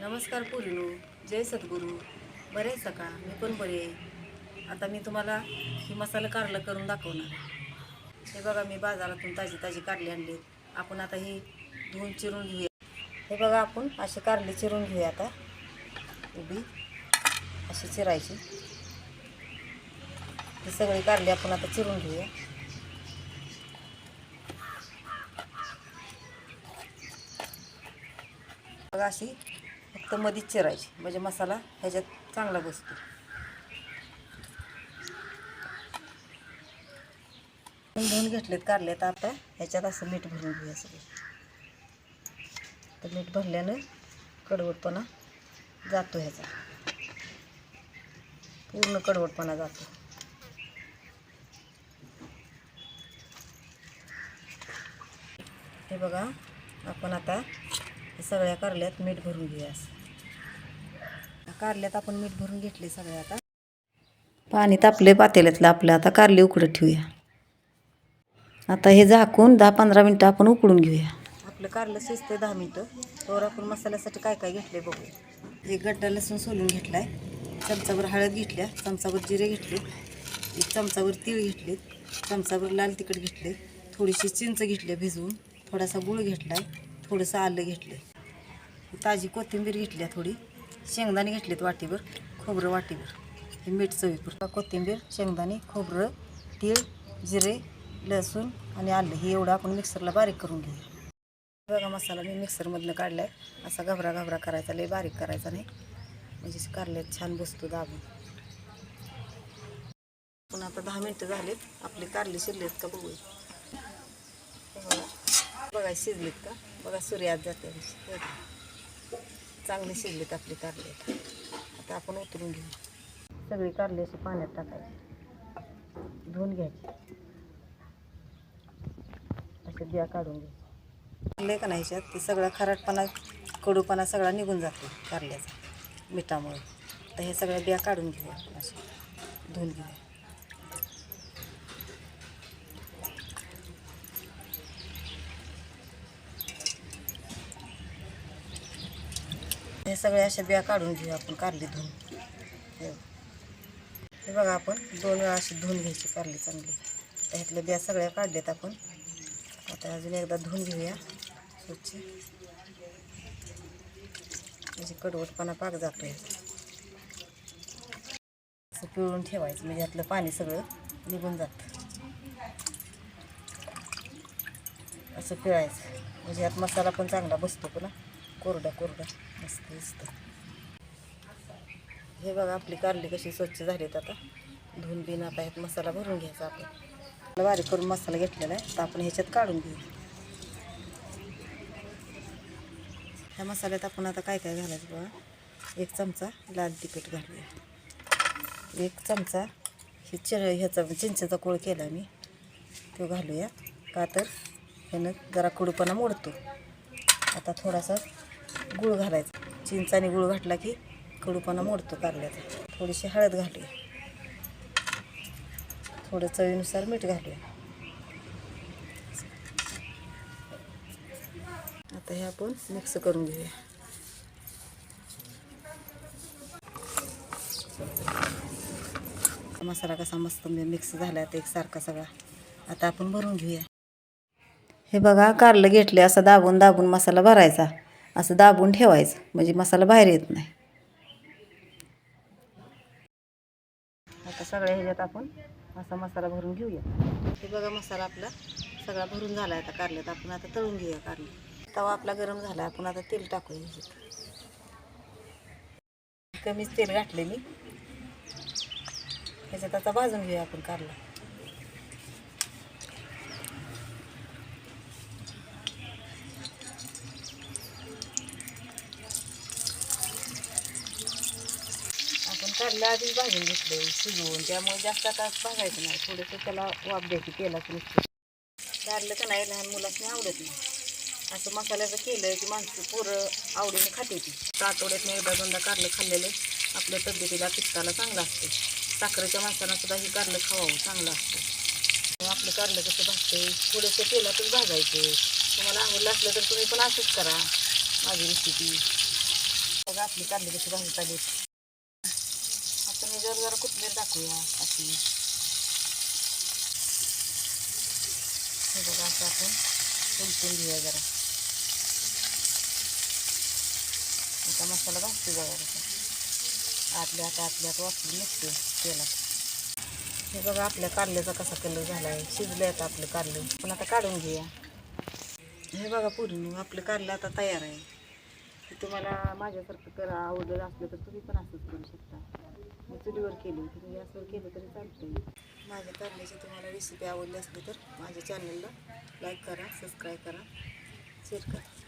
नमस्कार पूर्णू जय सद्गुरू. बरे आहे सका मी पण बरी आहे. आता मी तुम्हाला ही मसाला कारलं करून दाखवणार हे बघा मी बाजारातून ताजी ताजी कारली आणली आपण आता ही धुवून चिरून घेऊया. हे बघा आपण अशी कारले चिरून घेऊया आता. उभी अशी चिरायची. ही सगळी कारली आपण आता चिरून घेऊया. बघा अशी फक्त मधीच चिरायची. म्हणजे मसाला ह्याच्यात चांगला बसतो. धुवून घेतलेत कारले तर आता. ह्याच्यात असं मीठ भरून घेऊया सगळे. तर मीठ भरल्यानं कडवटपणा जातो ह्याचा. पूर्ण कडवटपणा जातो. हे बघा आपण आता सगळ्या कारल्यात मीठ भरून घेऊया असं. कारल्यात आपण मीठ भरून घेतले सगळे आता. पाणी तापले पातेल्यातलं आपलं. आता कारले उकडत ठेवूया. आता हे झाकून दहा पंधरा मिनटं आपण उकडून घेऊया. आपलं कारलं शिजते दहा मिनटं. तर आपण मसाल्यासाठी काय काय घेतले बघूया. एक गड्डा लसूण सोलून घेतलाय. चमचाभर हळद घेतल्या. चमचाभर जिरे घेतले. एक चमचाभर तीळ घेतले. चमचाभर लाल तिखट घेतले. थोडीशी चिंच घेतली भिजवून. थोडासा गुळ घेतलाय. थोडंसं आलं घेतलं ताजी कोथिंबीर घेतली आहे थोडी. शेंगदाणे घेतलेत वाटीभर खोबरं वाटीभर. हे मीठ चवीपुरता. कोथिंबीर शेंगदाणे खोबरं तीळ जिरे लसूण आणि आलं. हे एवढं आपण मिक्सरला बारीक करून घेऊ बघा मसाला मी मिक्सरमधनं काढला आहे असा घबरा घबरा करायचा लय बारीक करायचा नाही. म्हणजे कारल्यात छान बसतो दाबून. पण आता दहा मिनटं झालीत. आपले कारले शिरलेत का बघूया. बघा. बघा का? बघा सूर्यात जाते चांगले शिजलेत आपले कारले आता आपण उतरून घेऊ. सगळी कारले अशी पाण्यात टाकायची. धुवून घ्यायची. असे बिया काढून घ्यायचे. कारले का नाही ह्याच्यात ते सगळा खराटपणा कडूपणा सगळा निघून जातो कारल्याचा मिठामुळे. तर हे सगळ्या बिया काढून घेऊया आपण असे धुवून घेऊया हे सगळ्या अशा बिया काढून घेऊ आपण कारली धुवून हे हे बघा आपण दोन वेळा अशी धुवून घ्यायची कारली चांगली. ह्यातल्या बिया सगळ्या काढल्यात आपण. आता अजून एकदा धुवून घेऊया. स्वच्छ. म्हणजे कडवटपणा पाक जातो असं पिळून ठेवायचं म्हणजे ह्यातलं पाणी सगळं निघून जातं. असं पिळायचं. म्हणजे ह्यात मसाला पण चांगला बसतो पुन्हा कोरडा कोरडा मस्त दिसतं. हे बघा आपली कारली कशी स्वच्छ झालीत आता. धुवून बिन आता ह्यात मसाला भरून घ्यायचा आपण. आपला बारीक करून मसाला घेतलेला आहे. तर आपण ह्याच्यात काढून घेऊ. ह्या मसाल्यात आपण आता काय काय घालायचं बघा. एक चमचा लाल तिखट घालूया. एक चमचा हे चि ह्याचा चिंचेचा कोळ केला मी. तो घालूया. का तर ह्यानं जरा कडूपणा मोडतो. आता थोडासा गूळ घालायचा. चिंचाने गुळ गूळ घातला की कडूपणा मोडतो कारल्याचा. थोडीशी हळद घालूया. थोडं चवीनुसार मीठ घालूया. आता हे आपण मिक्स करून घेऊया. मसाला कसा मस्त म्हणजे मिक्स झाला आता एकसारखा सगळा. आता आपण भरून घेऊया. हे बघा कारलं घेतले असं दाबून दाबून मसाला भरायचा. असं दाबून ठेवायचं. म्हणजे मसाला बाहेर येत नाही. आता सगळ्या ह्याच्यात आपण असा मसाला भरून घेऊया. हे बघा मसाला आपला सगळा भरून झाला आहे आता कारल्यात. आपण आता तळून घेऊया कारले. तवा आपला गरम झाला. आपण आता तेल टाकूया ह्याच्यात. कमीच तेल घातले मी. ह्याच्यात आता भाजून घेऊया आपण कारला. काढलं आधीच भाजून घेतलं शिजवून. त्यामुळे जास्त आता भाजायचं नाही. थोडंसं त्याला वाफ द्यायची तेलाचं नुसतं काढलं का नाही लहान मुलाची आवडत नाही. असं मसाल्याचं केलं की माणसं पोरं आवडीने खाते ती. आठवड्यातनं एकदा दोनदा कारलं खाल्लेलं आपल्या तब्येतीला पित्ताला चांगलं असते. साखरेच्या माणसांना सुद्धा हे कारलं खावावं चांगलं असतं. आपलं कारलं कसं भाजते थोडंसं तेलातच भाजायचं. तुम्हाला आवडलं असलं तर तुम्ही पण असंच करा. माझी रेसिपी बघा आपली कारली कशी भाजता चालू आहे. जर जरा कोथमीर टाकूया अशी. हे बघा असं आपण उलटून घेऊया जरा. आता मसाला भाजतो बघा कसा आतल्या आता आतल्यात वापरून निघते तेलात. हे बघा आपल्या कारल्याचा कसा कलर झाला आहे शिजलं आता आपलं कारलं. पण आता काढून घेऊया. हे बघा पूर्ण आपलं कारलं आता तयार आहे. हे तुम्हाला माझ्यासारखं करा आवडलं असलं तर तुम्ही पण असंच करू शकता. चुलीवर केली तुम्ही गॅसवर केलं तरी चालते माझ्या कारल्याची तुम्हाला रेसिपी आवडली असली तर माझ्या चॅनलला लाईक करा सबस्क्राईब करा शेअर करा.